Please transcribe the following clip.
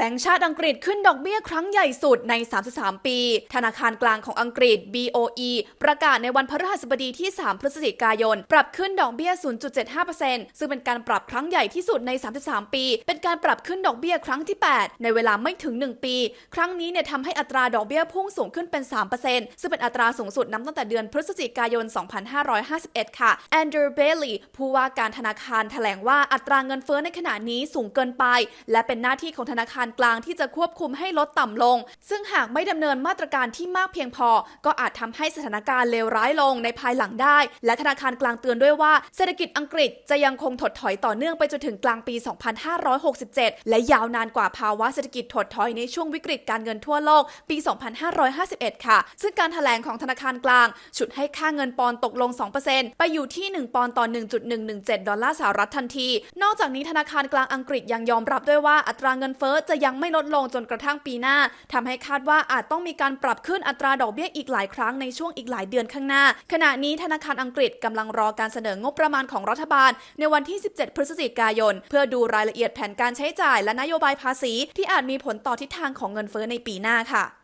แบงก์ชาติอังกฤษขึ้นดอกเบี้ยครั้งใหญ่สุดใน 33 ปี ธนาคารกลางของอังกฤษ BOE ประกาศในวันพฤหัสบดีที่ 3 พฤศจิกายน ปรับขึ้นดอกเบี้ย 0.75%ซึ่งเป็นการปรับครั้งใหญ่ที่สุดใน 33 ปี เป็นการปรับขึ้นดอกเบี้ยครั้งที่ 8 ในเวลาไม่ถึง 1 ปี ครั้งนี้เนี่ยทำให้อัตราดอกเบี้ยพุ่งสูงขึ้นเป็น 3%ซึ่งเป็นอัตราสูงสุดนับตั้งแต่เดือนพฤศจิกายน 2551 ค่ะแอนดรูว์เบลลีผู้ว่าการธนาคารแถลงว่าอัตราเงินเฟ้อในขณะนี้สูงเกินไป และเป็นหน้าที่ของธนาคารกลางที่จะควบคุมให้ลดต่ำลง ซึ่งหากไม่ดำเนินมาตรการที่มากเพียงพอ ก็อาจทำให้สถานการณ์เลวร้ายลงในภายหลังได้ และธนาคารกลางเตือนด้วยว่าเศรษฐกิจอังกฤษจะยังคงถดถอยต่อเนื่องไปจนถึงกลางปี 2567 และยาวนานกว่าภาวะเศรษฐกิจถดถอยในช่วงวิกฤตการเงินทั่วโลกปี 2551 ค่ะ ซึ่งการถแถลงของธนาคารกลางฉุดให้ค่าเงินปอนด์ตกลง 2%ไปอยู่ที่ 1 ปอนด์ต่อ 1.117 ดอลลาร์สหรัฐทันที นอกจากนี้ธนาคารกลางอังกฤษยังยอมรับด้วยว่าอัตราเงินเฟ้อจะยังไม่ลดลงจนกระทั่งปีหน้าทำให้คาดว่าอาจต้องมีการปรับขึ้นอัตราดอกเบี้ยอีกหลายครั้งในช่วงอีกหลายเดือนข้างหน้า ขณะนี้ธนาคารอังกฤษกำลังรอการเสนองบประมาณของรัฐบาล ในวันที่ 17 พฤศจิกายน เพื่อดูรายละเอียดแผนการใช้จ่ายและนโยบายภาษี ที่อาจมีผลต่อทิศทางของเงินเฟ้อในปีหน้าค่ะ